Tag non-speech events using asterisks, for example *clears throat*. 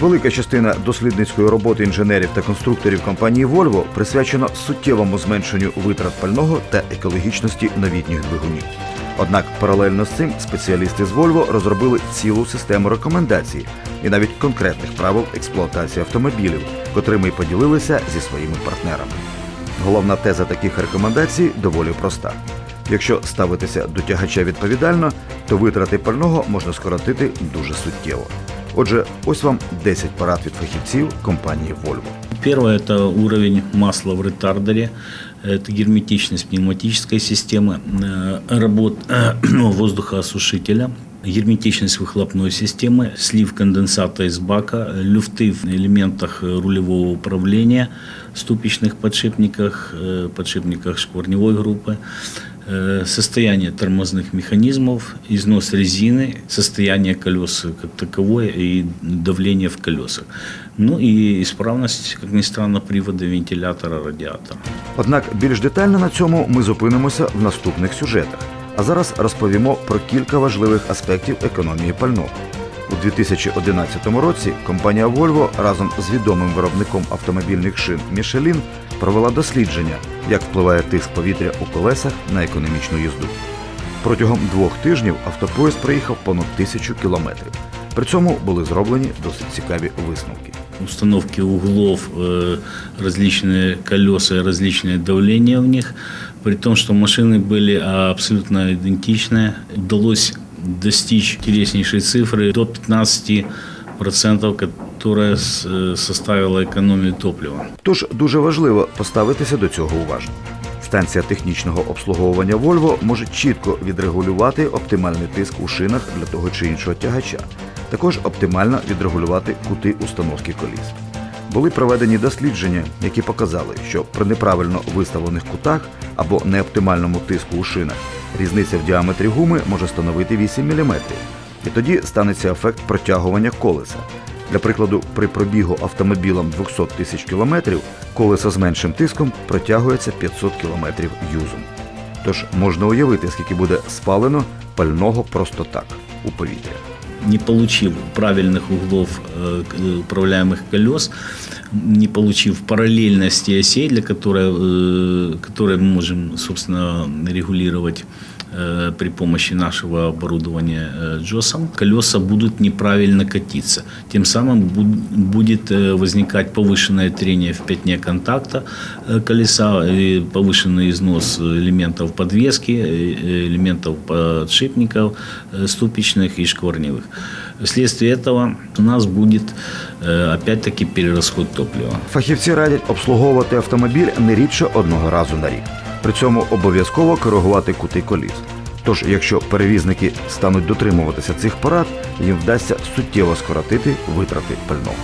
Велика частина дослідницької роботи інженерів та конструкторів компанії Volvo присвячена суттєвому зменшенню витрат пального та екологічності новітніх двигунів. Однак паралельно з цим спеціалісти з Volvo розробили цілу систему рекомендацій і навіть конкретних правил експлуатації автомобілів, котрими й поділилися зі своїми партнерами. Головна теза таких рекомендацій доволі проста. Якщо ставитися до тягача відповідально, то витрати пального можна скоротити дуже суттєво. Отже, ось вам 10 порад від фахівців компанії Volvo. Первое – это уровень масла в ретардере, это герметичность пневматической системы, э, работ э, *clears throat* воздухоосушителя, герметичность выхлопной системы, слив конденсата из бака, люфты в элементах рулевого управления, ступичных подшипниках, э, подшипниках шкварневой группы, э, состояние тормозных механизмов, износ резины, состояние колес как таковое и давление в колесах. Ну и исправность, как ни странно, привода вентилятора, радиатора. Однак більш детально на цьому ми зупинимося в наступних сюжетах. А зараз розповімо про кілька важливих аспектів економії пального. У 2011 році компанія Volvo разом з відомим виробником автомобільних шин Michelin провела дослідження, як впливає тиск повітря у колесах на економічну їзду. Протягом двох тижнів автопоїзд проїхав понад тисячу кілометрів. При цьому були зроблені досить цікаві висновки. установки углов, э, различные колеса, различное давление в них. При том, что машины были а, абсолютно идентичны, удалось достичь интереснейшей цифры до 15%, которая э, составила экономию топлива. Тож дуже важливо поставитися до цього уважно. Станція технічного обслуговування Volvo може чітко відрегулювати оптимальний тиск у шинах для того чи іншого тягача. Також оптимально відрегулювати кути установки коліс. Були проведені дослідження, які показали, що при неправильно виставлених кутах або неоптимальному тиску у шинах різниця в діаметрі гуми може становити 8 мм. І тоді станеться ефект протягування колеса. Для прикладу, при пробігу автомобілем 200 тисяч кілометрів колесо з меншим тиском протягується 500 кілометрів юзом. Тож можна уявити, скільки буде спалено пального просто так у повітря. не получив правильных углов э, к- э, управляемых колес, не получив параллельности осей, для которой, э, которые мы можем, собственно, регулировать э, при помощи нашего оборудования э, джосом, колеса будут неправильно катиться. Тем самым буд- будет э, возникать повышенное трение в пятне контакта э, колеса, и повышенный износ элементов подвески, э, элементов подшипников э, ступичных и шкварневых. Вследствие этого у нас будет э, опять-таки перерасход топлива. Фахівці радять обслуговувати автомобіль не рідше одного разу на рік. При цьому обов'язково коригувати кути коліс. Тож, якщо перевізники стануть дотримуватися цих порад, їм вдасться суттєво скоротити витрати пального.